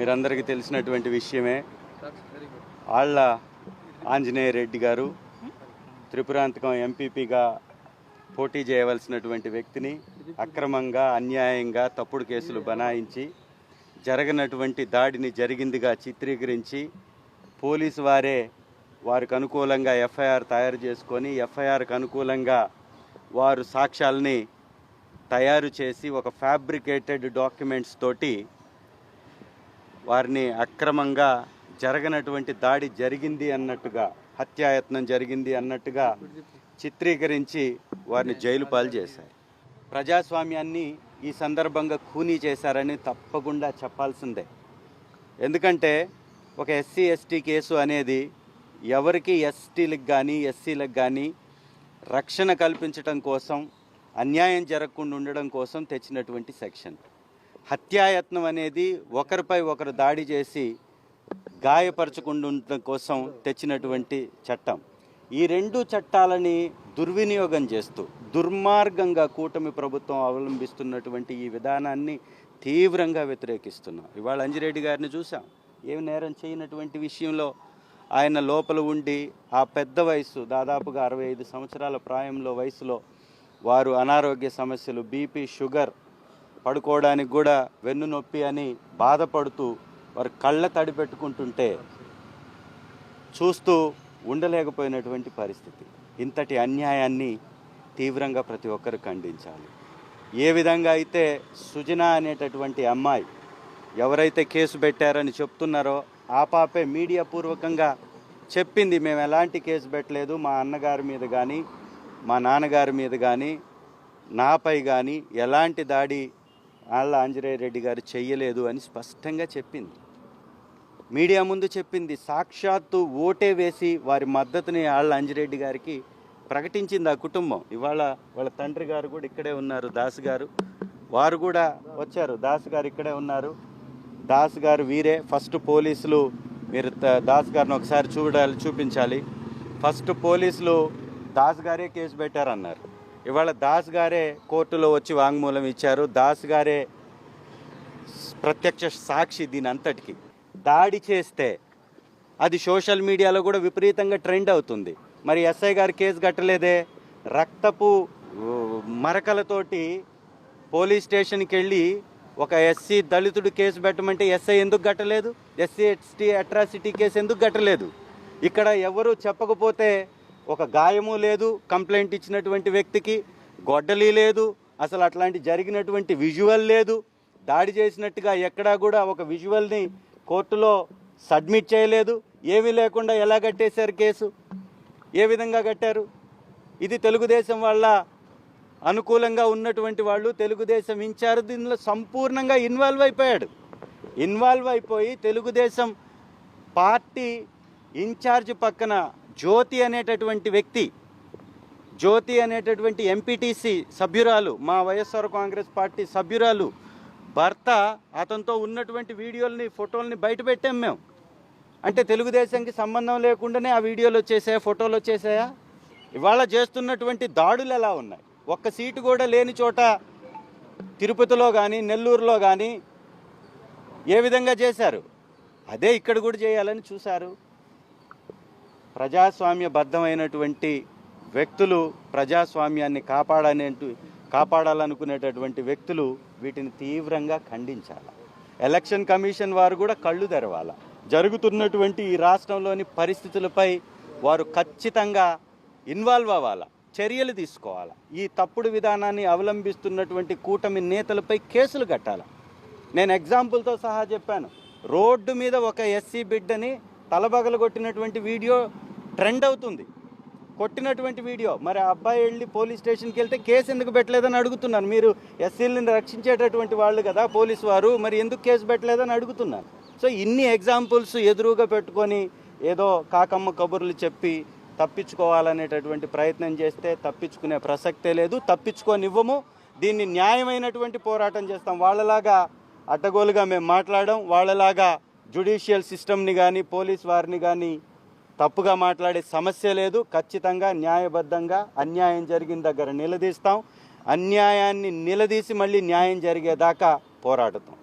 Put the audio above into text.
మీరందరికీ తెలిసినటువంటి విషయమే. ఆళ్ళ ఆంజనేయ రెడ్డి గారు త్రిపురాంతకం ఎంపీపీగా పోటీ చేయవలసినటువంటి వ్యక్తిని అక్రమంగా అన్యాయంగా తప్పుడు కేసులు బనాయించి జరగనటువంటి దాడిని జరిగిందిగా చిత్రీకరించి పోలీసు వారే వారికి అనుకూలంగా ఎఫ్ఐఆర్ తయారు చేసుకొని ఎఫ్ఐఆర్కి అనుకూలంగా వారు సాక్ష్యాలని తయారు చేసి ఒక ఫ్యాబ్రికేటెడ్ డాక్యుమెంట్స్ తోటి వారిని అక్రమంగా జరగనటువంటి దాడి జరిగింది అన్నట్టుగా హత్యాయత్నం జరిగింది అన్నట్టుగా చిత్రీకరించి వారిని జైలు పాలు చేశారు. ప్రజాస్వామ్యాన్ని ఈ సందర్భంగా ఖూనీ చేశారని తప్పకుండా చెప్పాల్సిందే. ఎందుకంటే ఒక ఎస్సీ ఎస్టీ కేసు అనేది ఎవరికి ఎస్టీలకు కానీ ఎస్సీలకు కానీ రక్షణ కల్పించడం కోసం అన్యాయం జరగకుండా ఉండడం కోసం తెచ్చినటువంటి సెక్షన్. హత్యాయత్నం అనేది ఒకరిపై ఒకరు దాడి చేసి గాయపరచకుండా కోసం తెచ్చినటువంటి చట్టం. ఈ రెండు చట్టాలని దుర్వినియోగం చేస్తూ దుర్మార్గంగా కూటమి ప్రభుత్వం అవలంబిస్తున్నటువంటి ఈ విధానాన్ని తీవ్రంగా వ్యతిరేకిస్తున్నాం. ఇవాళ అంజిరెడ్డి గారిని చూసాం. ఏమి నేరం చేయనటువంటి విషయంలో ఆయన లోపల ఉండి ఆ పెద్ద వయసు దాదాపుగా అరవై ఐదు సంవత్సరాల ప్రాయంలో వయసులో వారు అనారోగ్య సమస్యలు బీపీ షుగర్ పడుకోవడానికి కూడా వెన్ను నొప్పి అని బాధపడుతూ వారు కళ్ళ తడి పెట్టుకుంటుంటే చూస్తూ ఉండలేకపోయినటువంటి పరిస్థితి. ఇంతటి అన్యాయాన్ని తీవ్రంగా ప్రతి ఒక్కరు ఖండించాలి. ఏ విధంగా అయితే సుజన అనేటటువంటి అమ్మాయి ఎవరైతే కేసు పెట్టారని చెప్తున్నారో ఆ పాపే మీడియా పూర్వకంగా చెప్పింది మేము ఎలాంటి కేసు పెట్టలేదు మా అన్నగారి మీద కానీ మా నాన్నగారి మీద కానీ నాపై కానీ ఎలాంటి దాడి ఆళ్ళ ఆంజనేయ రెడ్డి గారు చెయ్యలేదు అని స్పష్టంగా చెప్పింది. మీడియా ముందు చెప్పింది సాక్షాత్తు ఓటే వేసి వారి మద్దతుని ఆళ్ళ అంజిరెడ్డి గారికి ప్రకటించింది ఆ కుటుంబం. ఇవాళ వాళ్ళ తండ్రి గారు కూడా ఇక్కడే ఉన్నారు దాస్ గారు. వారు కూడా వచ్చారు దాస్ గారు ఇక్కడే ఉన్నారు. దాస్ గారు వీరే. ఫస్ట్ పోలీసులు మీరు దాస్ గారిని ఒకసారి చూడాలి చూపించాలి. ఫస్ట్ పోలీసులు దాస్ గారే కేసు పెట్టారన్నారు. ఇవాళ దాస్ గారే కోర్టులో వచ్చి వాంగ్మూలం ఇచ్చారు. దాస్ గారే ప్రత్యక్ష సాక్షి దీని అంతటికి దాడి చేస్తే అది సోషల్ మీడియాలో కూడా విపరీతంగా ట్రెండ్ అవుతుంది. మరి ఎస్ఐ గారు కేసు కట్టలేదే? రక్తపు మరకలతోటి పోలీస్ స్టేషన్కి వెళ్ళి ఒక ఎస్సీ దళితుడు కేసు పెట్టమంటే ఎస్ఐ ఎందుకు కట్టలేదు? ఎస్సీ ఎస్టీ అట్రాసిటీ కేసు ఎందుకు కట్టలేదు? ఇక్కడ ఎవరు చెప్పకపోతే ఒక గాయము లేదు కంప్లైంట్ ఇచ్చినటువంటి వ్యక్తికి గొడ్డలి లేదు అసలు అట్లాంటి జరిగినటువంటి విజువల్ లేదు. దాడి చేసినట్టుగా ఎక్కడా కూడా ఒక విజువల్ని కోర్టులో సబ్మిట్ చేయలేదు. ఏమీ లేకుండా ఎలా కట్టేశారు కేసు? ఏ విధంగా కట్టారు? ఇది తెలుగుదేశం వాళ్ళ అనుకూలంగా ఉన్నటువంటి వాళ్ళు తెలుగుదేశం ఇన్ఛార్జ్ దీనిలో సంపూర్ణంగా ఇన్వాల్వ్ అయిపోయాడు. ఇన్వాల్వ్ అయిపోయి తెలుగుదేశం పార్టీ ఇన్ఛార్జ్ పక్కన జ్యోతి అనేటటువంటి వ్యక్తి జ్యోతి అనేటటువంటి ఎంపీటీసీ సభ్యురాలు మా వైఎస్ఆర్ కాంగ్రెస్ పార్టీ సభ్యురాలు భర్త అతనితో ఉన్నటువంటి వీడియోల్ని ఫోటోల్ని బయట పెట్టాం మేము. అంటే తెలుగుదేశంకి సంబంధం లేకుండానే ఆ వీడియోలు వచ్చేసాయా ఫోటోలు వచ్చేసాయా? ఇవాళ చేస్తున్నటువంటి దాడులు ఎలా ఉన్నాయి? ఒక్క సీటు కూడా లేని చోట తిరుపతిలో కానీ నెల్లూరులో కానీ ఏ విధంగా చేశారు? అదే ఇక్కడ కూడా చేయాలని చూశారు. ప్రజాస్వామ్యబద్ధమైనటువంటి వ్యక్తులు ప్రజాస్వామ్యాన్ని కాపాడనే కాపాడాలనుకునేటటువంటి వ్యక్తులు వీటిని తీవ్రంగా ఖండించాలి. ఎలక్షన్ కమిషన్ వారు కూడా కళ్ళు తెరవాల. జరుగుతున్నటువంటి ఈ రాష్ట్రంలోని పరిస్థితులపై వారు ఖచ్చితంగా ఇన్వాల్వ్ అవ్వాలా చర్యలు తీసుకోవాలా. ఈ తప్పుడు విధానాన్ని అవలంబిస్తున్నటువంటి కూటమి నేతలపై కేసులు కట్టాలి. నేను ఎగ్జాంపుల్తో సహా చెప్పాను. రోడ్డు మీద ఒక ఎస్సీ బిడ్డని తలబగలు కొట్టినటువంటి వీడియో ట్రెండ్ అవుతుంది. కొట్టినటువంటి వీడియో. మరి అబ్బాయి వెళ్ళి పోలీస్ స్టేషన్కి వెళ్తే కేసు ఎందుకు పెట్టలేదని అడుగుతున్నాను మీరు ఎస్సీలని రక్షించేటటువంటి వాళ్ళు కదా పోలీసు వారు మరి ఎందుకు కేసు పెట్టలేదని అడుగుతున్నాను సో ఇన్ని ఎగ్జాంపుల్స్ ఎదురుగా పెట్టుకొని ఏదో కాకమ్మ కబుర్లు చెప్పి తప్పించుకోవాలనేటటువంటి ప్రయత్నం చేస్తే తప్పించుకునే ప్రసక్తే లేదు. తప్పించుకోనివ్వము. దీన్ని న్యాయమైనటువంటి పోరాటం చేస్తాం. వాళ్ళలాగా అడ్డగోలుగా మేము మాట్లాడడం వాళ్ళలాగా జ్యుడిషియల్ సిస్టమ్ని కానీ పోలీస్ వారిని కానీ తప్పుగా మాట్లాడే సమస్య లేదు. ఖచ్చితంగా న్యాయబద్ధంగా అన్యాయం జరిగిన దగ్గర నిలదీస్తాం. అన్యాయాన్ని నిలదీసి మళ్ళీ న్యాయం జరిగేదాకా పోరాడుతాం.